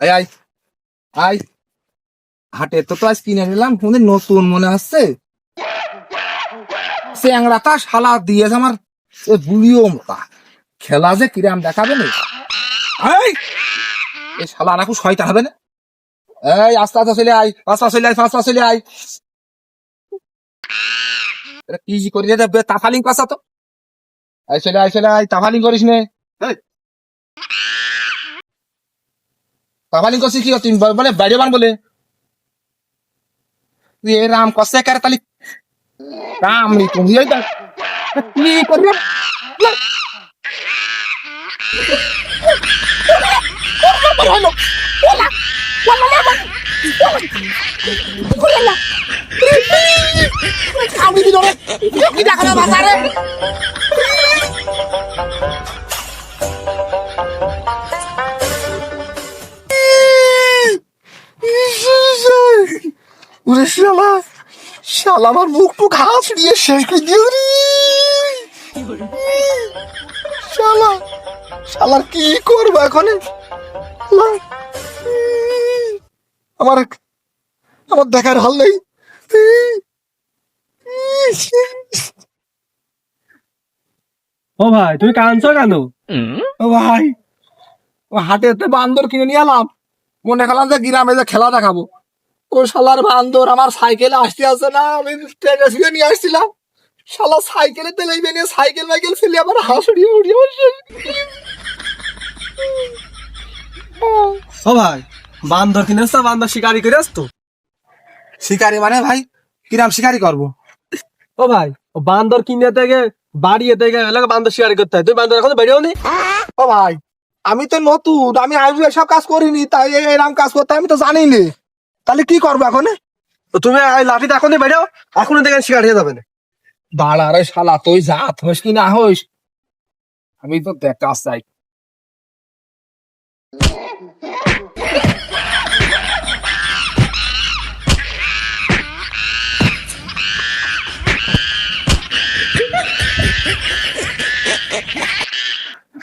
আয় আয় হাটে তো আজ কিনে নিলাম কিন্তু নতুন মনে শালা দিয়েছে আমার বুড়িও মোটা খেলা যে কিরাম দেখাবে না? এই শালা নাকু শয়তান হবে না? এই, আস্তে আস্তে চলে আয়, আস্তে চলে আয় ফাস্তা চলে আয়। এটা কি করি তাফালিং পাসা তো। আয় চলে আয় চলে আয়, তাফালিং করিস নে। তাফালিং করছিস কি তুই বল- বাইরে বান বলে। তুই এ রাম কষে কারে তালি রাম নি তুমি দেখ কি করবি? আমি কি দেখাবে বাজারে? ওরে শালা শালা আমার মুখ টুক ঘাস দিয়ে শেষ করে দিও রে শালা শালার কি করব এখন? আমার আমার দেখার হাল নেই। ও ভাই তুমি কাঁদছো কেন? ও ভাই ও হাতে বান্দর কিনে নিয়ে এলাম। মনে করলাম যে গ্রামে যে খেলা দেখাবো। ও শালার বান্দর আমার সাইকেলে আসতে আসে না আমি ট্রেনে শুয়ে নিয়ে আসছিলাম। শালা সাইকেলে তেলে নিয়ে সাইকেল মাইকেল ফেলে আবার হাসড়ি উড়ি ও ভাই বান্দর কিনেছ বান্দর শিকারি করে আসতো শিকারি মানে ভাই কিরাম শিকারি করব? ও ভাই ও বান্দর কিনে থেকে বাড়ি এতে গেলে এলাকা বান্দর শিকারি করতে হয়। তুই বান্দর এখন বেরিয়েও নি ও ভাই আমি তো নতুন আমি আগে এসব কাজ করিনি তাই এরকম কাজ করতে আমি তো জানি নি তাহলে কি করব এখন? তুমি লাঠিতে এখনই বেরিয়েও এখনই দেখেন শিকারি হয়ে যাবে। না দাঁড়া রে শালা তুই জাত হইস কি না হইস? আমি তো দেখা চাই।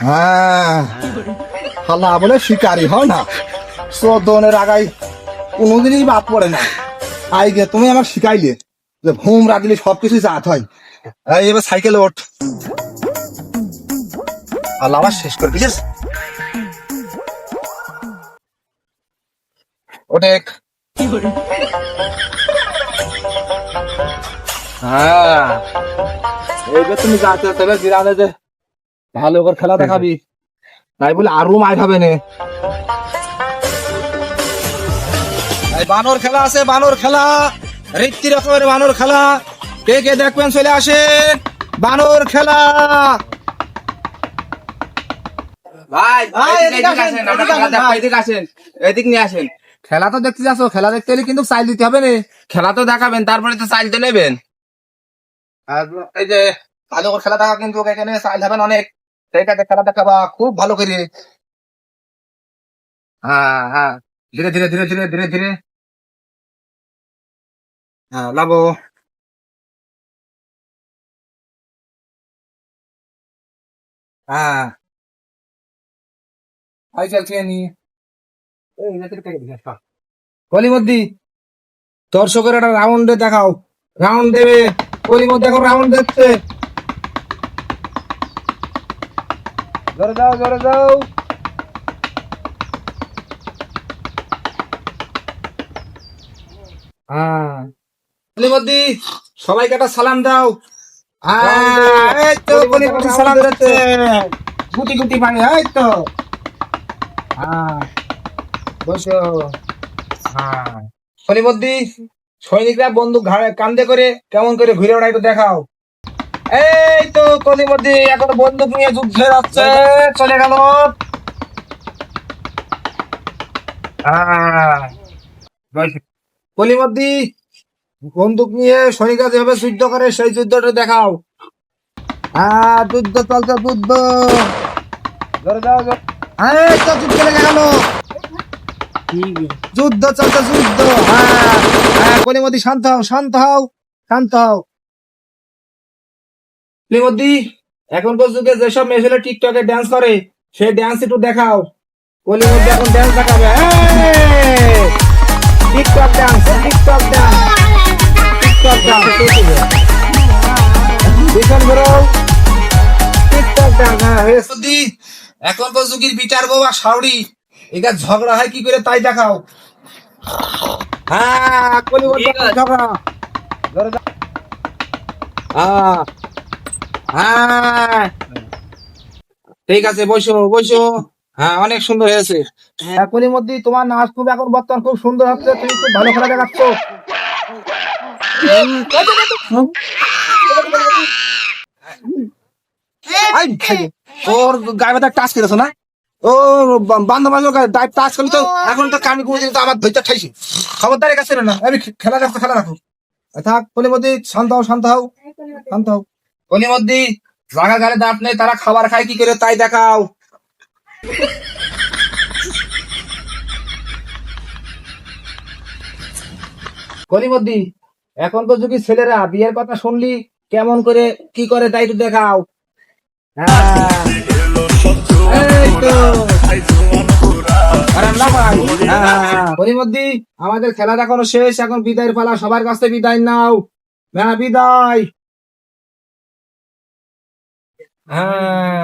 হ্যাঁ হালা বলে শিকারি হয় না? চোদ্দনের আগাই কোনোদিনই বাদ পড়ে না। আই গে, তুমি আমার শিখাইলে যে ঘুম রাখলে সবকিছু জাত হয়। এবার সাইকেলে ওঠ। আল্লাহ আবার শেষ করে দিয়েছ ওঠে হ্যাঁ। তুমি তবে যে ভালো করে খেলা দেখাবি। তাই বলে আরও মাই খাবে নে। বানর খেলা আছে বানর খেলা। রীতি রকমের বানর খেলা। কে কে দেখবেন চলে আসেন। বানর খেলা। ভাই এদিকে আসেন। এদিকে নিয়ে আসেন। খেলা তো দেখতে যাচ্ছ খেলা দেখতে হলে কিন্তু চাইল দিতে হবে না। খেলা তো দেখাবেন তারপরে তো চাইলতে নেবেন। আর এই যে ভালো করে খেলা দেখা কিন্তু এখানে চাইল হবেন অনেক। খেলা দেখাবা খুব ভালো করে। হ্যাঁ হ্যাঁ। ধীরে ধীরে ধীরে ধীরে ধীরে ধীরে। হ্যাঁ লাবো। হ্যাঁ। দর্শকের একটা দেখাও। রাউন্ড দেবে। দেখো রাউন্ড যাও জোরে যাও। হ্যাঁ। কলিমদ্দি সবাইকে একটা সালাম দাও। হ্যাঁ, এই তো কলিমদ্দি সালাম গুটি গুটি পানি এই তো। হ্যাঁ। বসো। হ্যাঁ। কলিমদ্দি সৈনিকরা বন্দুক ঘাড়ে কান্দে করে কেমন করে ঘুরে ওড়াই তো দেখাও। এই তো কলিমদ্দি এখন বন্দুক নিয়ে যুদ্ধে যাচ্ছে। চলে গেল। কলিমদ্দি বন্দুক নিয়ে সৈনিকরা যেভাবে যুদ্ধ করে, সেই যুদ্ধটা দেখাও। হ্যাঁ যুদ্ধ চলছে, যুদ্ধ। লেগে গেল। যুদ্ধ চলছে, যুদ্ধ। হ্যাঁ হ্যাঁ শান্ত হও শান্ত হও শান্ত হও। কলিমদ্দি এখনকার যুগে যেসব মেয়ে ছেলে টিকটকে ড্যান্স করে, সেই ড্যান্স একটু দেখাও। কলিমদ্দি এখন ড্যান্স দেখাবে। টিকটক ডান্স টিকটক হ্যাঁ এখন তো বিচার বউ আর এটা ঝগড়া হয় কি করে তাই দেখাও। হ্যাঁ ঝগড়া। হ্যাঁ। ঠিক আছে বসো বসো। হ্যাঁ অনেক সুন্দর হয়েছে। হ্যাঁ কলিমদ্দি তোমার নাচ খুব এখন বর্তমান খুব সুন্দর হচ্ছে তুমি খুব ভালো খেলা দেখাচ্ছ। ওর গায়ে ব্যথা টাচ করেছ না? ও বান্ধব গায়ে টাচ করলি তো এখন তো কামি করে তো আমার ধৈর্য ঠাইছি। খবরদারি কাছে না আমি খেলা রাখো খেলা রাখো থাক কলিমদ্দি শান্ত হও শান্ত হও শান্ত হও। কলিমদ্দি জাগা গালে দাঁত নেই তারা খাবার খায় কি করে তাই দেখাও। কলিমদ্দি তো যুগি ছেলেরা বিয়ের কথা শুনলি, কেমন করে, কি করে তাই একটু দেখাও। হ্যাঁ তো। আমাদের খেলা এখনও শেষ, এখন বিদায়ের পালা, সবার কাছ বিদায় নাও। হ্যাঁ বিদায়। হ্যাঁ